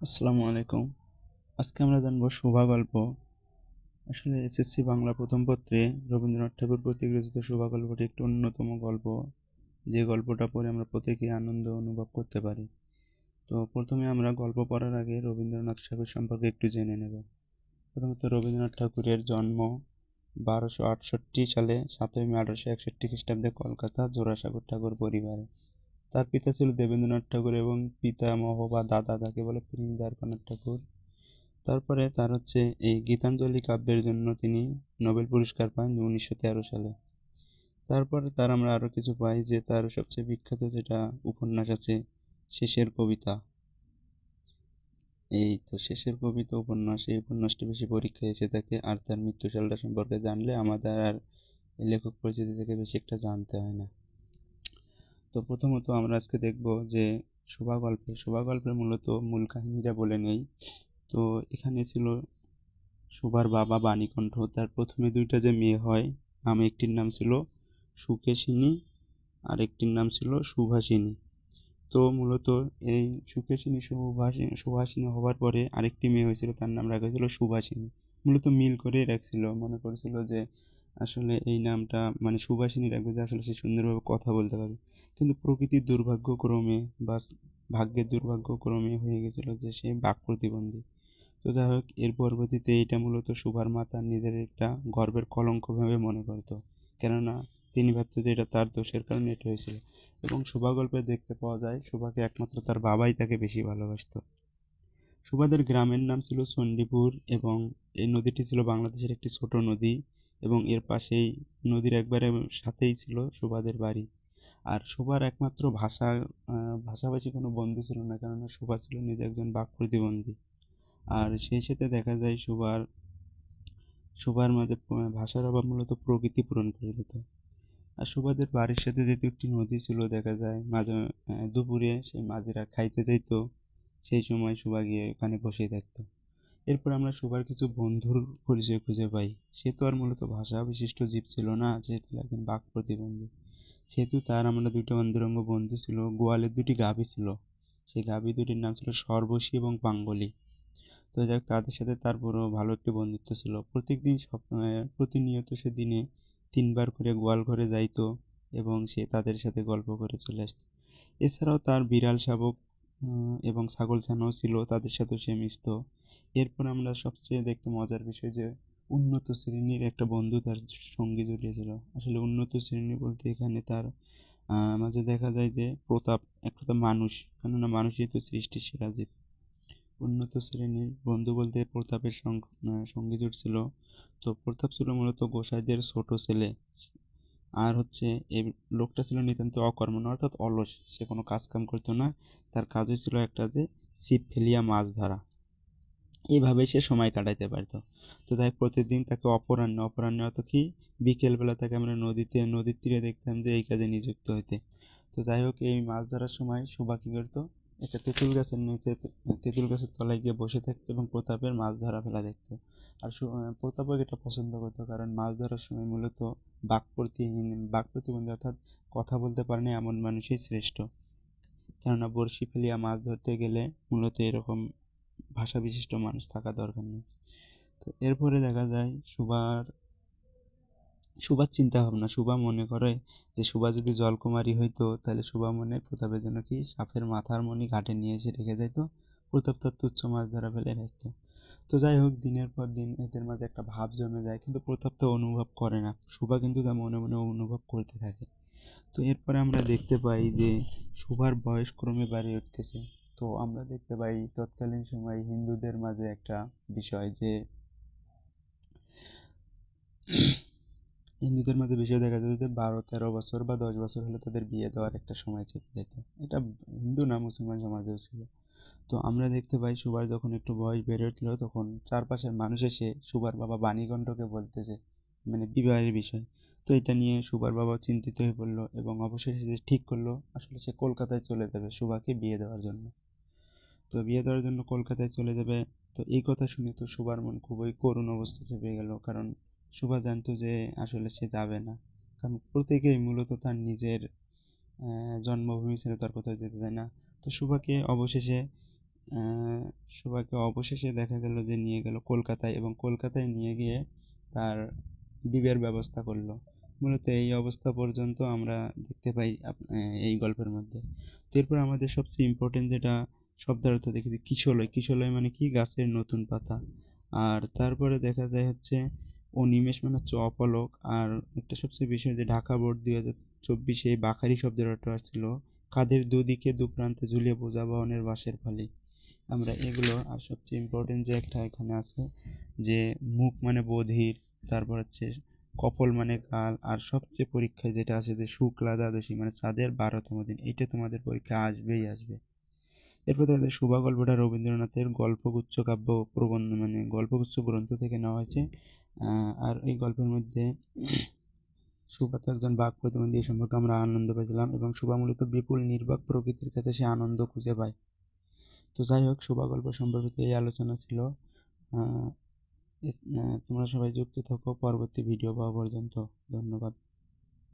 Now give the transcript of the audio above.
আসসালামু আলাইকুম। আজকে আমরা জানব শোভা গল্প। আসলে এসএসসি বাংলা প্রথম পত্রে রবীন্দ্রনাথ ঠাকুর কর্তৃক রচিত শোভা গল্পটি একটি অন্যতম গল্প। যে গল্পটা পড়ে আমরা প্রত্যেকেই আনন্দ অনুভব করতে পারি। তো প্রথমে আমরা গল্প পড়ার আগে রবীন্দ্রনাথ ঠাকুর সম্পর্কে একটু জেনে নেব। প্রথমত রবীন্দ্রনাথ ঠাকুরের জন্ম বারোশো আটষট্টি সালে সাতই মে আঠারোশো একষট্টি খ্রিস্টাব্দে কলকাতা জোড়াসাগর ঠাকুর পরিবারে। তার পিতা ছিল দেবেন্দ্রনাথ ঠাকুর এবং পিতামহ বা দাদা তাকে বলে প্রেম দ্বারকানাথ ঠাকুর। তারপরে তার হচ্ছে এই গীতাঞ্জলি কাব্যের জন্য তিনি নোবেল পুরস্কার পান উনিশশো তেরো সালে। তারপরে তার আমরা আরও কিছু পাই যে তার সবচেয়ে বিখ্যাত যেটা উপন্যাস আছে শেষের কবিতা। এই তো শেষের কবিতা উপন্যাস, এই উপন্যাসটি বেশি পরীক্ষায় এসে থাকে আর তার মৃত্যু সালটা সম্পর্কে জানলে আমাদের আর লেখক পরিচিতি থেকে বেশি একটা জানতে হয় না। তো প্রথমত আমরা আজকে দেখব যে শোভা গল্পে শোভা গল্পের মূলত মূল কাহিনীটা বলে নেই। তো এখানে ছিল শোভার বাবা বাণীকণ্ঠ। তার প্রথমে দুইটা যে মেয়ে হয়, নাম একটির নাম ছিল সুকেশিনী আর একটির নাম ছিল সুভাষিনী। তো মূলত এই সুকেশিনী সুভাষিনী সুভাষিনী হওয়ার পরে আরেকটি মেয়ে হয়েছিল, তার নাম রাখা হয়েছিল সুভাষিনী। মূলত মিল করেই রাখছিল, মনে করেছিল যে আসলে এই নামটা মানে সুভাষিনী রাখবে যে আসলে সে সুন্দরভাবে কথা বলতে পারবে। কিন্তু প্রকৃতির দুর্ভাগ্যক্রমে বা ভাগ্যের দুর্ভাগ্যক্রমে হয়ে গেছিল যে সে বাক প্রতিবন্ধী। তো যাই হোক, এর পরবর্তীতে এটা মূলত সুভার মা তার নিজের একটা গর্বের কলঙ্ক ভেবে মনে করতো। কেননা তিনি ভাবতো যে এটা তার দোষের কারণে এটা হয়েছিল। এবং শোভা গল্পে দেখতে পাওয়া যায় শোভাকে একমাত্র তার বাবাই তাকে বেশি ভালোবাসতো। সুভাদের গ্রামের নাম ছিল চণ্ডীপুর এবং এই নদীটি ছিল বাংলাদেশের একটি ছোট নদী এবং এর পাশেই নদীর একবারে সাথেই ছিল সুভাদের বাড়ি। আর শোভার একমাত্র ভাষা ভাষাভাষী কোনো বন্ধু ছিল না, কেননা শোভা ছিল নিজে একজন বাক প্রতিবন্ধী। আর সেই সাথে দেখা যায় শোভার শোভার মাঝে ভাষার অভাব মূলত প্রকৃতি পূরণ করে দিত। আর সুভাদের বাড়ির সাথে যেহেতু একটি নদী ছিল, দেখা যায় মাঝে দুপুরে সেই মাঝিরা খাইতে যেত সেই সময় শোভা গিয়ে ওখানে বসে থাকতো। এরপর আমরা সুভার কিছু বন্ধুর পরিচয় খুঁজে পাই। সে তো আর মূলত ভাষা বিশিষ্ট জীব ছিল না, যেহেতু একজন বাক প্রতিবন্ধী। সেহেতু তার আমরা দুইটা অন্তরঙ্গ বন্ধু ছিল, গোয়ালের দুটি গাভী ছিল। সেই গাভী দুটির নাম ছিল সর্বশী এবং পাঙ্গলি তো যাক তাদের সাথে তার পুরো ভালো একটি বন্ধুত্ব ছিল। প্রত্যেক দিন সব প্রতিনিয়ত সে দিনে তিনবার করে গোয়াল ঘরে যাইতো এবং সে তাদের সাথে গল্প করে চলে আসতো। এছাড়াও তার বিড়াল শাবক এবং ছাগল ছানাও ছিল, তাদের সাথেও সে মিশতো। এরপর আমরা সবচেয়ে দেখতে মজার বিষয় যে উন্নত শ্রেণির একটা বন্ধু তার সঙ্গী জুটিয়েছিল আসলে উন্নত শ্রেণি বলতে এখানে তার মাঝে দেখা যায় যে প্রতাপ একটা তো মানুষ, কেননা মানুষই তো সৃষ্টির সেরা জীব উন্নত শ্রেণির বন্ধু বলতে প্রতাপের সঙ্গী জুটছিল তো প্রতাপ ছিল মূলত গোসাইদের ছোট ছেলে। আর হচ্ছে এই লোকটা ছিল নিতান্ত অকর্মণ অর্থাৎ অলস। সে কোনো কাজ কাম করতো না। তার কাজই ছিল একটা যে ছিপ ফেলিয়া মাছ ধরা। এইভাবে সে সময় কাটাইতে পারতো। তো তাই প্রতিদিন তাকে অপরাহ্নে অপরাহ্নে অত কি? বিকেলবেলা তাকে আমরা নদীতে, নদীর তীরে দেখতাম যে এই কাজে নিযুক্ত হইতে। তো যাই হোক, এই মাছ ধরার সময় সুভা কী করতো? একটা তেঁতুল গাছের নিচে তেঁতুল গাছের তলায় গিয়ে বসে থাকতো এবং প্রতাপের মাছ ধরা ফেলা দেখতো। আর প্রতাপও এটা পছন্দ করতো কারণ মাছ ধরার সময় মূলত বাক প্রতিহীন বাক প্রতিবন্ধী অর্থাৎ কথা বলতে পারে না এমন মানুষই শ্রেষ্ঠ। কেননা বড়শি ফেলিয়া মাছ ধরতে গেলে মূলত এরকম ভাষা বিশিষ্ট মানুষ থাকা দরকার নেই। তো এরপরে দেখা যায় সুভার সুভার চিন্তা ভাবনা সুভা মনে করে যে সুভা যদি জলকুমারী হইতো, তাহলে সুভা মনে প্রতাপের জন্য কি সাপের মাথার মণি ঘাটে নিয়ে এসে রেখে যাইতো? প্রতাপ তার তুচ্ছ মাছ ধরা ফেলে রাখতো। তো যাই হোক, দিনের পর দিন এদের মাঝে একটা ভাব জমে যায়, কিন্তু প্রতাপ তো অনুভব করে না। সুভা কিন্তু তা মনে মনে অনুভব করতে থাকে। তো এরপরে আমরা দেখতে পাই যে সুভার বয়স ক্রমে বাড়ে উঠতেছে। তো আমরা দেখতে পাই তৎকালীন সময় হিন্দুদের মাঝে একটা বিষয় যে হিন্দুদের মাঝে বিষয় দেখা যেত যে বারো, তেরো বছর বা দশ বছর হলে তাদের বিয়ে দেওয়ার একটা সময় চেপে যেত। এটা হিন্দু না মুসলমান সমাজেও ছিল। তো আমরা দেখতে পাই সুভার যখন একটু বয়স বেড়ে উঠল তখন চারপাশের মানুষ এসে সুভার বাবা বাণীকণ্ঠকে বলতেছে মানে বিবাহের বিষয়। তো এটা নিয়ে সুভার বাবা চিন্তিত হয়ে পড়ল এবং অবশেষে ঠিক করল, আসলে সে কলকাতায় চলে যাবে সুভাকে বিয়ে দেওয়ার জন্য। তো বিয়ে দেওয়ার জন্য কলকাতায় চলে যাবে। তো এই কথা শুনে তো সুভার মন খুবই করুণ অবস্থা চেপে গেল। কারণ সুভা জানতো যে আসলে সে যাবে না। কারণ প্রত্যেকেই মূলত তার নিজের জন্মভূমি ছেড়ে তার কোথাও যেতে চায় না। তো সুভাকে অবশেষে সুভাকে অবশেষে দেখা গেল যে নিয়ে গেল কলকাতায় এবং কলকাতায় নিয়ে গিয়ে তার বিয়ের ব্যবস্থা করল। মূলত এই অবস্থা পর্যন্ত আমরা দেখতে পাই এই গল্পের মধ্যে। তো এরপর আমাদের সবচেয়ে ইম্পর্টেন্ট যেটা শব্দার্থ দেখি যে কিশলয় কিশলয় মানে কি? গাছের নতুন পাতা। আর তারপরে দেখা যায় হচ্ছে, অনিমেষ মানে হচ্ছে অপলক। আর একটা সবচেয়ে বিষয় যে ঢাকা বোর্ড দুই হাজার চব্বিশে বাখারি শব্দের অর্থ আসছিল, কাদের দুদিকে দুপ্রান্তে ঝুলিয়ে বোঝা বহনের বাঁশের ফালি। আমরা এগুলো, আর সবচেয়ে ইম্পর্টেন্ট যে একটা এখানে আছে, যে মুখ মানে বধির, তারপর হচ্ছে কপল মানে কাল, আর সবচেয়ে পরীক্ষায় যেটা আছে যে শুক্লা দ্বাদশী মানে চাঁদের বারোতম দিন। এটা তোমাদের পরীক্ষায় আসবেই আসবে। এরপর তাদের শুভা গল্পটা রবীন্দ্রনাথের গল্পগুচ্ছ কাব্য প্রবন্ধ মানে গল্পগুচ্ছ গ্রন্থ থেকে নেওয়া হয়েছে। আর এই গল্পের মধ্যে সুভা তো একজন বাক প্রতিবন্ধী এই সম্পর্কে আমরা আনন্দ পেয়েছিলাম এবং সুভা মূলত বিপুল নির্বাক প্রকৃতির কাছে সে আনন্দ খুঁজে পায়। তো যাই হোক শোভা গল্প সম্পর্কিত এই আলোচনা ছিল। তোমরা সবাই যুক্ত থাকো, পরবর্তী ভিডিও পাওয়া পর্যন্ত। ধন্যবাদ।